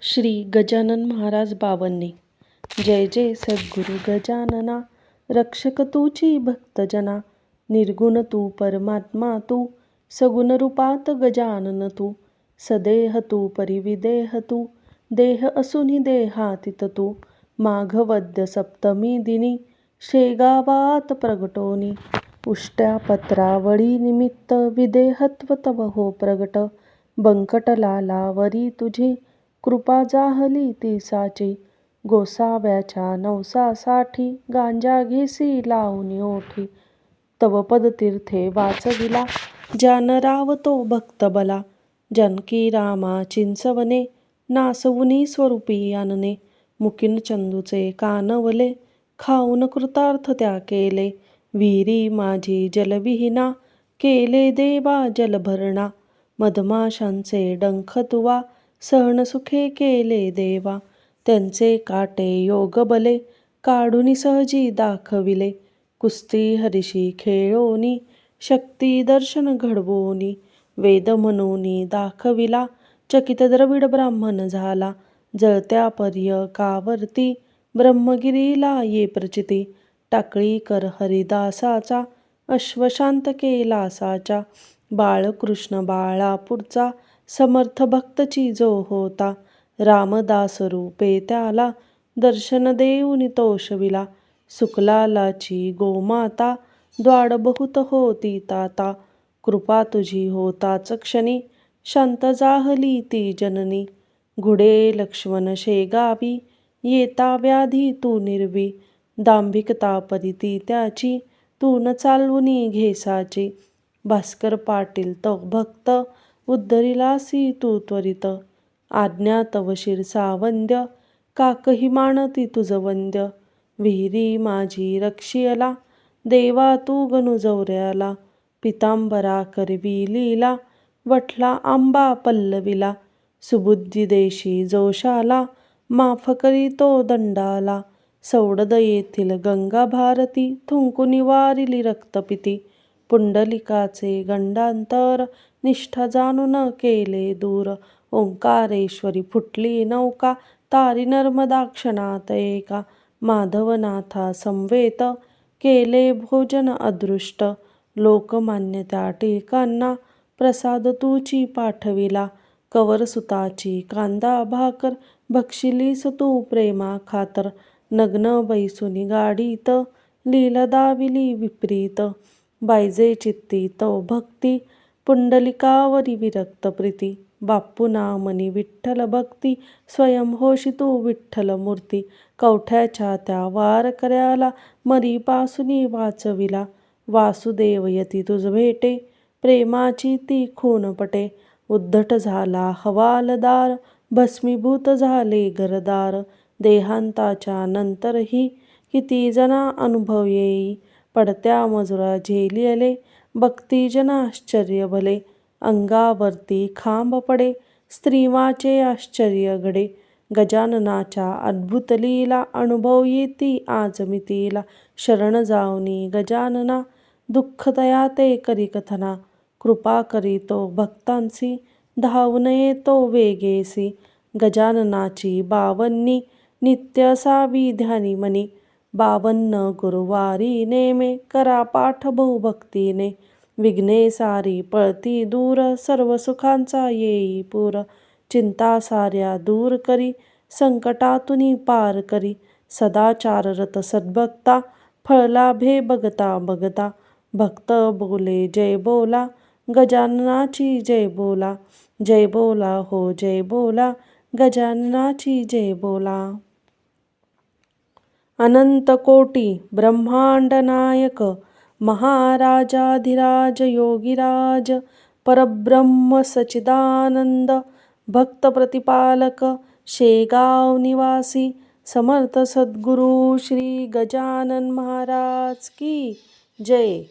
श्री गजानन महाराज बावन्नी. जय जय सद्गुरु गजानना. रक्षक तूची भक्तजना. निर्गुण तू परमात्मा तू. सगुण रूपात गजानन तू. सदेह तू परिविदेह तू. देह असूनी देहातीत तू. माघवद्य सप्तमी दिनी. शेगावात प्रगटोनी. उष्ट्या पत्रावळी निमित्त विदेहत्व तव हो प्रगट. बंकटलालावरी तुझी. कृपा जाहली तिसाची. गोसाव्याच्या नवसासाठी गांजा घेसी लावून ओठी. तव पदतीर्थे वाचविला. ज्यान रावतो भक्तबला. जानकी रामा चिंचवने. नासवुनी स्वरूपी आणने. मुकिन चंदूचे कानवले. खाऊन कृतार्थ त्या केले. विहिरी माझी जलविहीना. केले देवा जलभरणा. मधमाशांचे डंख सहन सहनसुखे केले देवा. त्यांचे काटे योग बले काढून सहजी दाखविले. कुस्ती हरिशी खेळोनी शक्ती दर्शन घडवोनी. वेद म्हणूनी दाखविला चकित द्रविड ब्राह्मण झाला. जळत्या पर्य कावरती ब्रह्मगिरीला ये प्रचिती. टाकळी कर हरिदासाचा अश्वशांत केलासाचा. बाळकृष्ण बाळापूरचा समर्थ भक्तची जो होता. रामदास रूपे त्याला दर्शन देऊन तोषविला सुकलालाची गोमाता द्वाड बहुत होती ताता. कृपा तुझी होताच क्षणी शांत जाहली ती जननी. घुडे लक्ष्मण शेगावी येता व्याधी तू निर्वी. दांभिकता परिती त्याची तू न चालवुनी घेसाची भास्कर पाटील तो भक्त उद्धरिलासी तू त्वरित. आज्ञा तव शिरसावंद्य काकही मानती तुझ वंद्य. विहिरी माझी रक्षियला देवा तू गणू पितांबरा करवी लीला वठला आंबा पल्लवीला. सुबुद्धी देशी जोशाला माफ करी तो दंडाला. सौडद येथील गंगा भारती थुंकुनी वारिली रक्तपिती. पुंडलिकाचे गंडांतर निष्ठा जाणून केले दूर. ओंकारेश्वरी फुटली नौका तारी नर्मदा क्षणात एका. माधवनाथा समवेत केले भोजन अदृष्ट. लोकमान्य त्या टिकांना प्रसाद तुची पाठविला. कवरसुताची कांदा भाकर भक्षिलीस तू प्रेमा खातर. नग्न बैसुनी गाडीत लीला दाविली विपरीत. बायजे चित्ती तो भक्ती पुंडलिकावरी विरक्त प्रीती बाप्पूना मनी विठ्ठल भक्ती स्वयं होशी तू विठ्ठल मूर्ती कवठ्याच्या त्या वारकऱ्याला मरीपासुनी वाचविला. वासुदेव यती तुझ भेटे प्रेमाची ती खून पटे. उद्धट झाला हवालदार भस्मीभूत झाले घरदार. देहांताच्या नंतरही किती जना अनुभव येई पडत्या मजुरा झेलियले भक्तिजन आश्चर्य भले. अंगावरती खांब पडे. स्त्रीवाचे आश्चर्य घडे. गजाननाच्या अद्भुत लीला अनुभव येती आज मितीला शरण जावनी गजानना. दुःखतया ते करी कथना. कृपा करीतो भक्तांसी. धावून येतो वेगेसी. गजाननाची बावन्नी. नित्य असावी ध्यानी मनी. बावन्न गुरुवारी नेमे करा पाठ बहुभक्तीने. विघ्ने सारी पळती दूर सर्व सुखांचा येई पूर. चिंता साऱ्या दूर करी संकटातुनी पार करी. सदाचाररत सद्भक्ता फळलाभे बघता बघता. भक्त बोले जय बोला. गजाननाची जय बोला. जय बोला हो जय बोला. गजाननाची जय बोला. अनंतकोटी ब्रह्मांडनायक ब्रह्मांड नायक महाराजाधिराज योगीराज परब्रह्म सचिदानंद भक्त प्रतिपालक शेगाव निवासी समर्थ सद्गुरू श्री गजानन महाराज की जय।